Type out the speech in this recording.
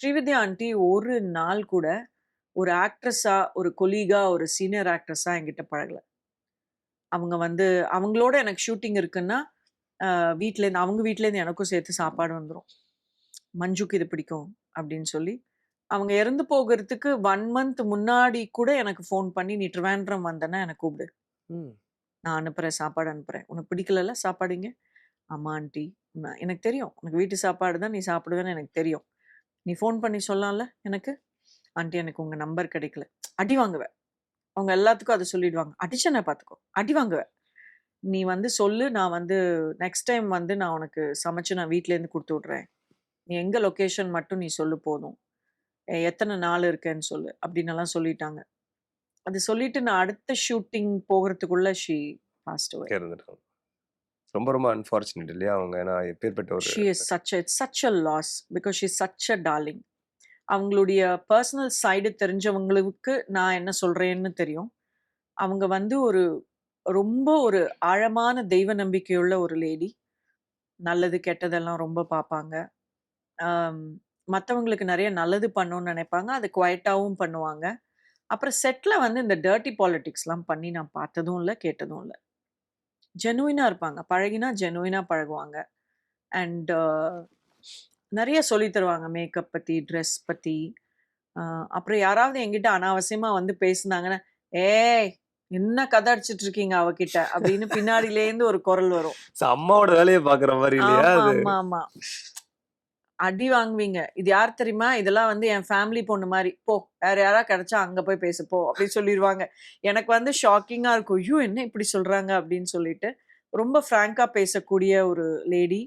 Srividya aunty ஒரு நாள் கூட ஒரு ஆக்ட்ரஸா, ஒரு கொலீகா, ஒரு சீனியர் ஆக்ட்ரஸா என்கிட்ட பழகல. அவங்க வந்து அவங்களோட எனக்கு ஷூட்டிங் இருக்குன்னா, அ வீட்லேருந்து அவங்க வீட்லேருந்து எனக்கும் சேர்த்து சாப்பாடு வந்துரும். "மஞ்சுக்கு இது பிடிக்கும்" அப்படின்னு சொல்லி, அவங்க இறந்து போகறதுக்கு 1 மந்த் முன்னாடி கூட எனக்கு ஃபோன் பண்ணி, "நீ ட்ரிவாண்ட்ரம் வந்தன்னா என்ன கூப்பிடு. ம். நான் அனுப்புறேன், சாப்பாடு அனுப்புறேன். உனக்கு பிடிக்கலல்ல சாப்பாடு இங்க?" "ஆமா ஆண்டி." "நான் எனக்கு தெரியும். உனக்கு வீட்டு சாப்பாடு தான் நீ சாப்பிடுவேன்னு எனக்கு தெரியும். நீ ஃபோன் பண்ணி சொல்லலாம்ல எனக்கு?" "ஆண்டி எனக்கு உங்கள் நம்பர் கிடைக்கல." அடி வாங்குவ. அவங்க எல்லாத்துக்கும் அதை சொல்லிடுவாங்க. அடிச்சனை பார்த்துக்கோ. அடி வாங்குவ. நீ வந்து சொல்லு, நான் வந்து நெக்ஸ்ட் டைம் வந்து நான் உனக்கு சமைச்சு நான் வீட்லேருந்து கொடுத்து விட்றேன் நீ எங்கே லொக்கேஷன் மட்டும் நீ சொல்லு போதும். எத்தனை நாள் இருக்கேன்னு சொல்லு." அப்படின்னெல்லாம் சொல்லிட்டாங்க. அது சொல்லிட்டு நான் அடுத்த ஷூட்டிங் போகறதுக்குள்ள ஷீ பாஸ்ட் ரொம்ப ரொம்ப அன்பார்ச்சுனேட் இல்லையா? அவங்க ஏன்னா எப்பேர்ப்பட்ட ஒரு she is such a such a loss because she is such a darling. அவங்களுடைய பெர்சனல் சைடு தெரிஞ்சவங்களுக்கு நான் என்ன சொல்றேன்னு தெரியும். அவங்க வந்து ஒரு ரொம்ப ஒரு ஆழமான தெய்வ நம்பிக்கையுள்ள ஒரு லேடி. நல்லது, கெட்டதெல்லாம் ரொம்ப பார்ப்பாங்க. அம் மத்தவங்களுக்கு நெறைய நல்லது பண்ணணும்னு நெனைப்பாங்க. அது குவைட்டாவும் பண்ணுவாங்க. அப்புறம் செட்ல வந்து இந்த டர்ட்டி பாலிடிக்ஸ்லாம் பண்ணி நான் பார்த்ததும் இல்ல, கேட்டதும் இல்ல. ஜெனுயினா இருப்பாங்க. பழகினா ஜெனுயினா பழகுவாங்க. அண்ட் நெறைய சொல்லி தருவாங்க. மேக்கப் பத்தி, ட்ரெஸ் பத்தி. அ அப்புறம் யாராவது என்கிட்ட அனாவசியமா வந்து பேசுனாங்கன்னா, "ஏய்! என்ன கதை அடிச்சிட்டு இருக்கீங்க அவகிட்ட?" அப்படின்னு பின்னாடிலேருந்து ஒரு குரல் வரும். அம்மாவோட வேலைய பார்க்குற மாரி இல்லையா? ஆமா, ஆமா. அடி வாங்குவீங்க. "இது யார் தெரியுமா? இதெல்லாம் வந்து என் ஃபேமிலி பொண்ணு மாதிரி போ! வேற யாரா கிடைச்சா அங்க போய் பேசு போ" அப்படின்னு சொல்லிடுவாங்க எனக்கு வந்து ஷாக்கிங்கா இருக்கும். "ஐயோ! என்ன இப்படி சொல்றாங்க?" அப்படின்னு சொல்லிட்டு. ரொம்ப ஃப்ராங்கா பேசக்கூடிய ஒரு லேடி.